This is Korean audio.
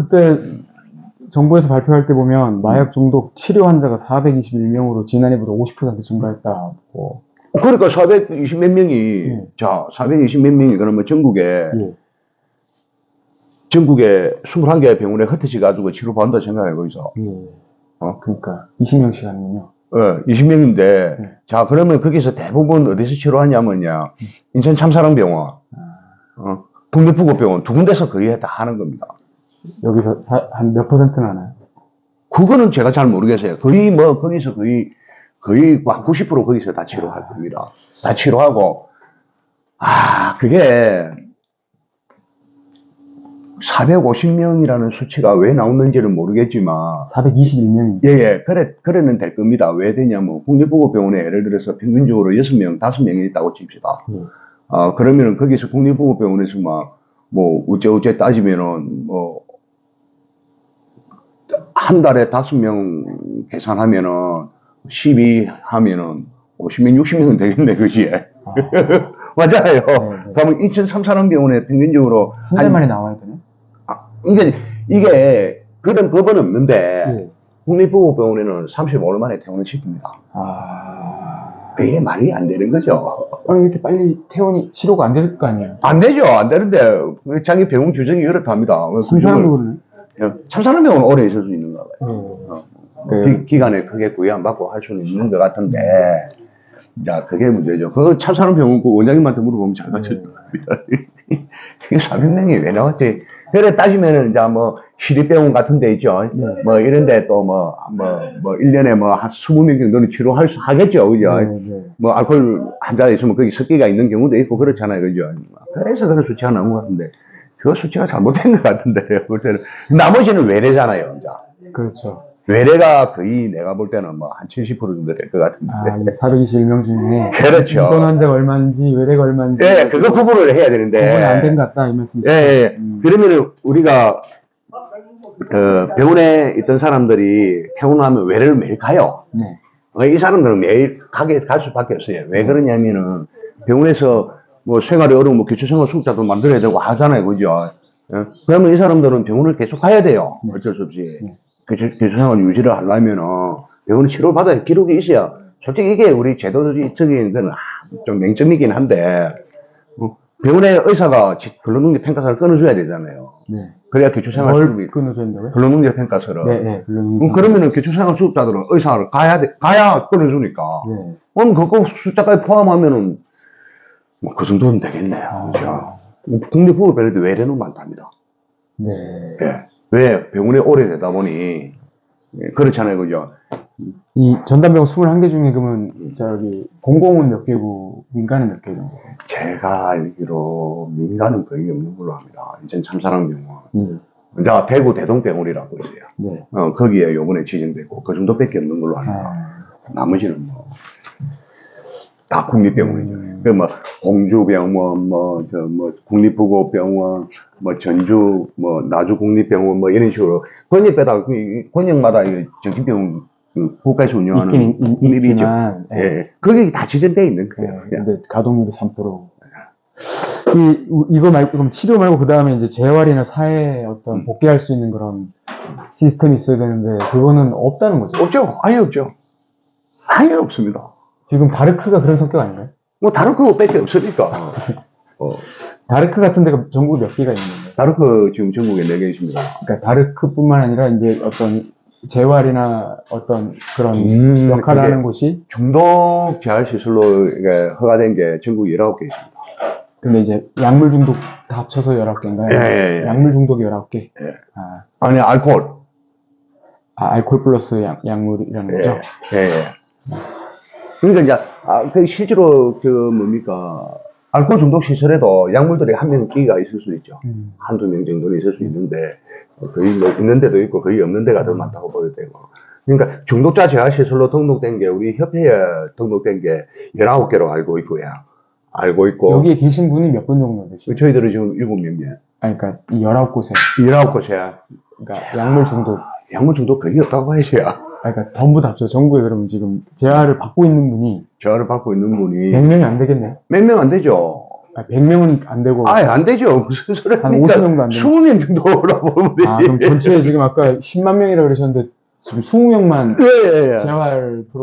그때 정부에서 발표할 때 보면 마약 중독 치료 환자가 421명으로 지난해보다 50% 증가했다. 뭐, 그러니까 420 몇 명이, 예. 자, 420 몇 명이 그러면 전국에, 예. 전국에 21개 병원에 흩어져 가지고 치료받는다 생각해, 거기서. 예. 어? 그러니까 20명씩 하는군요. 어, 20명인데, 네. 자, 그러면 거기서 대부분 어디서 치료하냐면요, 인천 참사랑병원, 어, 국립부고병원 두 군데서 거의 다 하는 겁니다. 여기서 한 몇 퍼센트나 하나요? 그거는 제가 잘 모르겠어요. 거의 뭐, 거기서 거의, 거의 한90% 거기서 다 치료할 겁니다. 다 치료하고, 아, 그게, 450명이라는 수치가 왜 나오는지는 모르겠지만, 421명입니다. 예, 예, 그래, 그래는 될 겁니다. 왜 되냐면, 국립보건병원에 예를 들어서 평균적으로 6명, 5명이 있다고 칩시다. 예. 아, 그러면은 거기서 국립보건병원에서 막, 뭐, 어째어째 따지면은, 뭐, 한 달에 5명 계산하면은, 12 하면은, 50명, 60명은 되겠네, 그지? 아, 맞아요. 네, 네. 그러면 인천 삼사람병원에 평균적으로, 한 달 만에 나와야 되네? 아, 이게, 이게, 그런 법은 없는데, 예. 국립보건병원에는 35일 만에 퇴원을 시킵니다. 아. 그게 말이 안 되는 거죠. 아니, 이렇게 빨리 퇴원이, 치료가 안 될 거 아니에요? 안 되죠. 안 되는데, 자기 병원 규정이 그렇답니다. 그 참사람도 그러네. 참사람병원 오래 있을 수 있는가 봐요. 예. 어, 네. 기, 간에 크게 구애 안 받고 할 수는 있는 것 같은데, 자, 그게 문제죠. 그 참사람병원 그 원장님한테 물어보면 잘 맞춰줄 겁니다. 이게 400명이 왜 나왔지? 그래 따지면은, 이제 뭐, 시립병원 같은 데 있죠. 네. 뭐, 이런 데 또 뭐, 뭐, 뭐, 1년에 뭐, 한 20명 정도는 치료할 수, 하겠죠. 그죠? 네, 네. 뭐, 알코올 환자 있으면 거기 습기가 있는 경우도 있고 그렇잖아요. 그죠? 그래서 그런 수치가 나온 것 같은데, 그 수치가 잘못된 것 같은데요. 볼 때는. 나머지는 외래잖아요. 이제. 그렇죠. 외래가 거의 내가 볼 때는 뭐 한 70% 정도 될 것 같은데. 아, 이 421명 중에. 그렇죠. 입원 환자가 얼마인지, 외래가 얼마인지. 예, 그거 구분을 해야 되는데. 구분이 안된 것 같다, 이 말씀이시죠? 예, 예. 음. 그러면은 우리가 그 병원에 있던 사람들이 퇴원하면 외래를 매일 가요. 네. 어, 이 사람들은 매일 가게 갈 수밖에 없어요. 왜 그러냐면은 병원에서 뭐 생활이 어려운 뭐 기초생활 수급자도 만들어야 되고 하잖아요. 그죠? 예? 그러면 이 사람들은 병원을 계속 가야 돼요. 어쩔 수 없이. 네. 기초, 기초생활 유지를 하려면은 병원 치료를 받아야 기록이 있어야. 솔직히 이게 우리 제도적인 거는 아, 좀 맹점이긴 한데 어, 병원의 의사가 지- 근로능력 평가서를 끊어줘야 되잖아요. 네. 그래야 기초생활 뭘 수급이 끊어줘야 된다고요? 근로능력 평가서를. 네, 네. 그럼 그러면은 기초생활 수급자들은 의사를 가야 돼, 가야 끊어주니까. 네. 그럼 그거 숫자까지 포함하면은 뭐 그 정도는 되겠네요. 아. 그죠? 국립보호병원에도 외래는 많답니다. 네. 예. 왜 병원에 오래 되다 보니 예, 그렇잖아요, 그죠? 이 전담병원 21개 중에 그러면 저기 공공은 몇 개고 민간은 몇개 정도? 제가 알기로 민간은 거의 없는 걸로 합니다. 이젠 참사랑병원. 네. 이제 대구 대동병원이라고 있어요. 네. 어, 거기에 요번에 지정됐고 그 정도밖에 없는 걸로 압니다. 아, 나머지는 뭐, 다 국립병원이죠. 음. 그 뭐, 공주병원, 뭐, 저, 뭐, 국립부고병원, 뭐, 전주, 뭐, 나주국립병원, 뭐, 이런 식으로, 권역마다, 그, 권역마다 이 정신병원, 그, 국가에서 운영하는. 국립이죠. 예, 네. 예. 그게 다 지정되어 있는 네. 거예요. 그냥. 근데 가동률이 3%. 이, 이거 말고, 그럼 치료 말고 그 다음에 이제 재활이나 사회에 어떤 음. 복귀할 수 있는 그런 시스템이 있어야 되는데, 그거는 없다는 거죠. 없죠? 아예 없죠. 아예 없습니다. 지금 다르크가 그런 성격 아닌가요? 뭐, 다른 거밖에 없으니까. 어, 다르크 같은 데가 전국에 몇 개가 있는데. 다른 거 지금 전국에 4개 있습니다. 그러니까 다르크뿐만 아니라 이제 어떤 재활이나 어떤 그런 음, 역할을 하는 곳이 중독 재활시설로 이게 허가된 게 전국 19개 있습니다. 근데 이제 약물 중독 다 합쳐서 11개인가요? 예, 예, 예. 약물 중독이 19개. 예. 아, 아니, 알코올. 아, 알코올 플러스 약, 약물이라는 거죠? 예, 예, 예. 그러니까 이제, 아, 그 실제로, 그, 뭡니까, 알코올 중독 시설에도 약물들이 한 명 끼가 있을 수 있죠. 음. 한두 명 정도는 있을 수 있는데, 어, 거의 뭐 있는 데도 있고, 거의 없는 데가 더 많다고 보여야 되고. 그러니까 중독자 재활 시설로 등록된 게, 우리 협회에 등록된 게 19개로 알고 있고요. 알고 있고. 여기에 계신 분이 몇 분 정도 되시죠? 저희들은 지금 7명이에요. 아니, 그러니까 이 19곳에. 19곳에 그러니까 약물 중독. 약물 중독 거의 없다고 하셔야. 아니, 그러니까 전부 다 합쳐. 전국에 그러면 지금 재활을 받고 있는 분이 재활을 받고 있는 분이 100명이 안 되겠네요. 몇 명 안 되죠. 100명은 안 되고. 아예 안 되죠. 무슨 소리 한 합니까? 50명도 안 되는 20명 정도라고 보면 되지. 아, 그럼 전체 지금 아까 10만 명이라고 그러셨는데 지금 20명만 예, 예, 예. 재활 프로